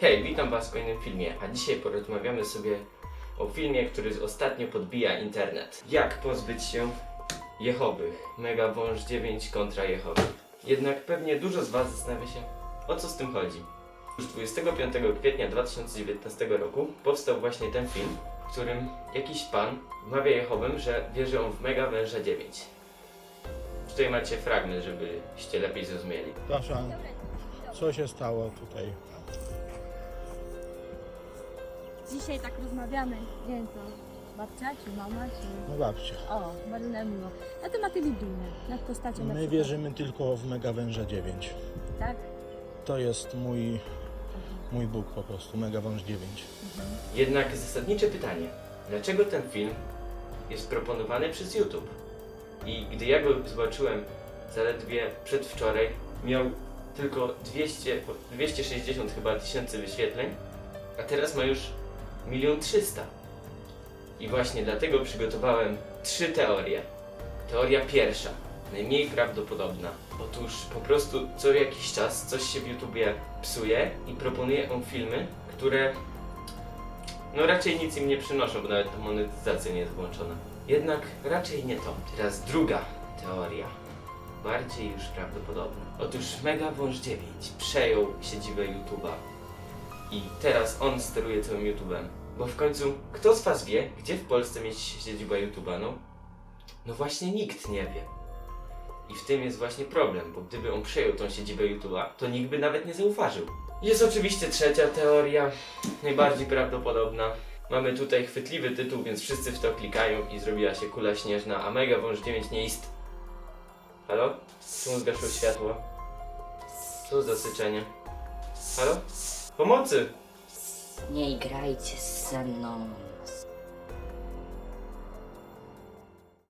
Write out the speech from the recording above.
Hej, witam Was w kolejnym filmie, a dzisiaj porozmawiamy sobie o filmie, który ostatnio podbija internet. Jak pozbyć się Jehowy? Mega Wąż 9 kontra Jehowy. Jednak pewnie dużo z Was zastanawia się, o co z tym chodzi. Już 25 kwietnia 2019 roku powstał właśnie ten film, w którym jakiś pan wmawia Jehowym, że wierzy on w Mega Węża 9. Tutaj macie fragment, żebyście lepiej zrozumieli. Przepraszam, co się stało tutaj? Dzisiaj tak rozmawiamy. Nie wiem co, babcia czy mama czy... No babcia. O, bardzo nam miło. Na tematy biblijne, nad postacią na My przykład. wierzymy tylko w Mega Węża 9. Tak? To jest mój, mój Bóg po prostu, Mega Wąż 9. Jednak zasadnicze pytanie, dlaczego ten film jest proponowany przez YouTube? I gdy ja go zobaczyłem zaledwie przedwczoraj, miał tylko 200, 260 chyba tysięcy wyświetleń, a teraz ma już 1 300 I właśnie dlatego przygotowałem trzy teorie. Teoria pierwsza, najmniej prawdopodobna. Otóż po prostu co jakiś czas coś się w YouTubie psuje i proponuje on filmy, które no raczej nic im nie przynoszą, bo nawet ta monetyzacja nie jest włączona. Jednak raczej nie to. Teraz druga teoria. Bardziej już prawdopodobna. Otóż Mega Wąż 9 przejął siedzibę YouTube'a. I teraz on steruje całym YouTube'em. Bo w końcu, kto z Was wie, gdzie w Polsce mieści się siedziba YouTube'a? No, no właśnie nikt nie wie. I w tym jest właśnie problem, bo gdyby on przejął tą siedzibę YouTube'a, to nikt by nawet nie zauważył. Jest oczywiście trzecia teoria, najbardziej prawdopodobna. Mamy tutaj chwytliwy tytuł, więc wszyscy w to klikają i zrobiła się kula śnieżna, a Mega Wąż 9 nie ist... Halo? Czemu zgasło światło? Co za syczenie? Halo? Pomocy! Nie grajcie ze mną.